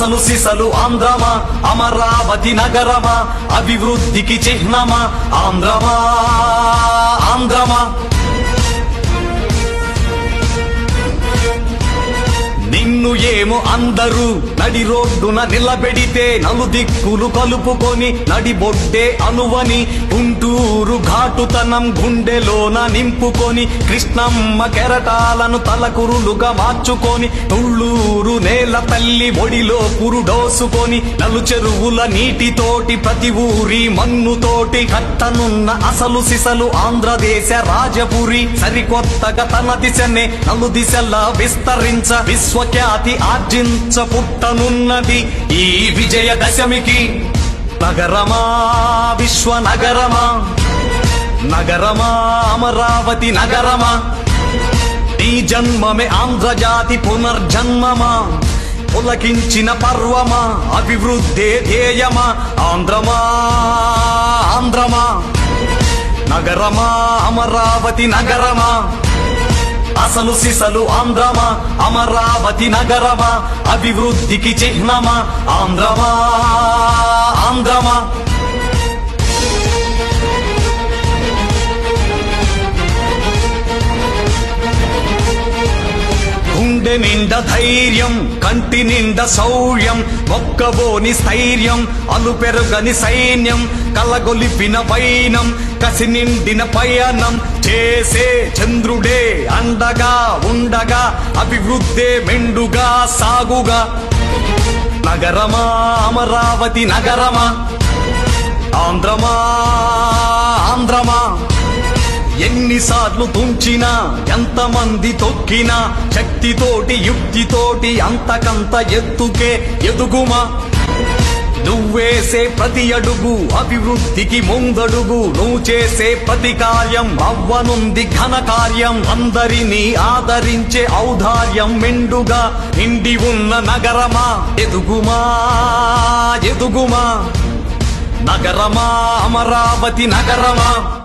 అసలు సిసలు ఆంధ్రమా? అమరావతి నగరమా? అభివృద్ధికి చిహ్నమా? ఆంధ్రమా? ఆంధ్రమా? నిన్ను ఏమో అందరూ నడి రోడ్డున నిలబెడితే నలుదిక్కులు కలుపుకొని నడిబొడ్డే అనువని గుంటూరు ఘాటుతనం గుండెలోన నింపుకొని కృష్ణమ్మ కెరటాలను తలకురులుగా మార్చుకొని తుళ్ళూరు నేల తల్లి ఒడిలో పురుడోసుకొని నలు చెరువుల నీటితోటి ప్రతి ఊరి మన్నుతోటి కట్టనున్న అసలు సిసలు ఆంధ్రదేశ రాజపురి సరికొత్తగా తన దిశనే నలు దిశలా విస్తరించ విశ్వ ఖ్యాతి ఆర్జించ పుట్టనున్నది ఈ విజయదశమికి. నగరమా విశ్వ నగరమా నగరమా అమరావతి నగరమా? నీ జన్మమే ఆంధ్రజాతి పునర్జన్మమా? పులకించిన పర్వమా? అభివృద్ధే ధ్యేయమా? ఆంధ్రమా ఆంధ్రమా? నగరమా అమరావతి నగరమా? అసలు సిసలు ఆంధ్రమా? అమరావతి నగరమా? అభివృద్ధికి చిహ్నమా? ఆంధ్రమా? ఆంధ్రమా? గుండె నిండా ధైర్యం కంటి నిండా శౌర్యం ఒక్కబోని స్థైర్యం అలుపెరుగని సైన్యం కలగొలిపిన పైనం కసి నిండిన పయనం చేసే చంద్రుడే అండగా ఉండగా అభివృద్ధే మెండుగా సాగుగా. నగరమా అమరావతి నగరమా? ఆంధ్రమా ఆంధ్రమా? ఎన్నిసార్లు తుంచినా ఎంతమంది తొక్కినా శక్తితోటి యుక్తితోటి అంతకంత ఎత్తుకే ఎదుగుమా? నువ్వేసే ప్రతి అడుగు అభివృద్ధికి ముందడుగు నువ్వు చేసే ప్రతి కార్యం అవ్వనుంది ఘన కార్యం. అందరినీ ఆదరించే ఔదార్యం మెండుగా నిండి ఉన్న నగరమా? ఎదుగుమా? ఎదుగుమా? నగరమా? అమరావతి నగరమా?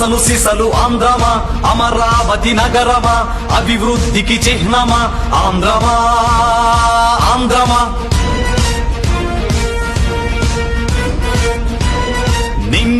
అసలు సిసలు ఆంధ్రమా? అమరావతి నగరమా? అభివృద్ధికి చిహ్నమా? ఆంధ్రమా? ఆంధ్రమా?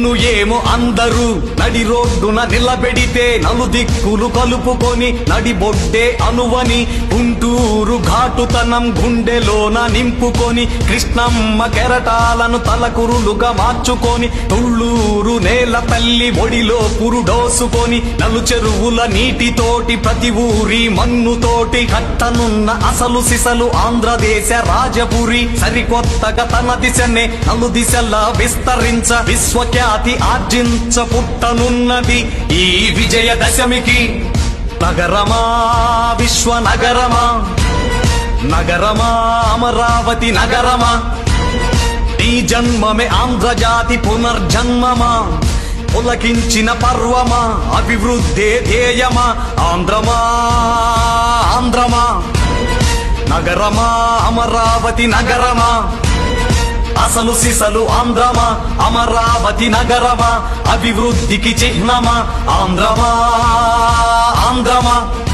నిన్ను ఏమో అందరూ. నడి రోడ్డున నిలబెడితే నలుదిక్కులు కలుపుకొని నడిబొడ్డే అనువని. గుంటూరు ఘాటుతనం గుండెలోన నింపుకొని కృష్ణమ్మ కెరటాలను తలకురులుగా మార్చుకొని. తుళ్ళూరు నేల తల్లి ఒడిలో పురుడోసుకొని నలు చెరువుల నీటితోటి ప్రతి ఊరి మన్నుతోటి కట్టనున్న అసలు సిసలు ఆంధ్రదేశ రాజపురి సరికొత్తగా తన దిశనే నలు దిశలా విస్తరించ. విశ్వఖ్యాతి ఆర్జించ పుట్టనున్నది ఈ విజయదశమికి. నగరమా విశ్వ నగరమా నగరమా అమరావతి నగరమా? నీ జన్మమే ఆంధ్రజాతి పునర్జన్మమా? పులకించిన పర్వమా? అభివృద్ధే ధ్యేయమా? ఆంధ్రమా ఆంధ్రమా? నగరమా అమరావతి నగరమా? అసలు సిసలు ఆంధ్రమా? అమరావతి నగరమా? అభివృద్ధికి చిహ్నమా? ఆంధ్రమా? ఆంధ్రమా?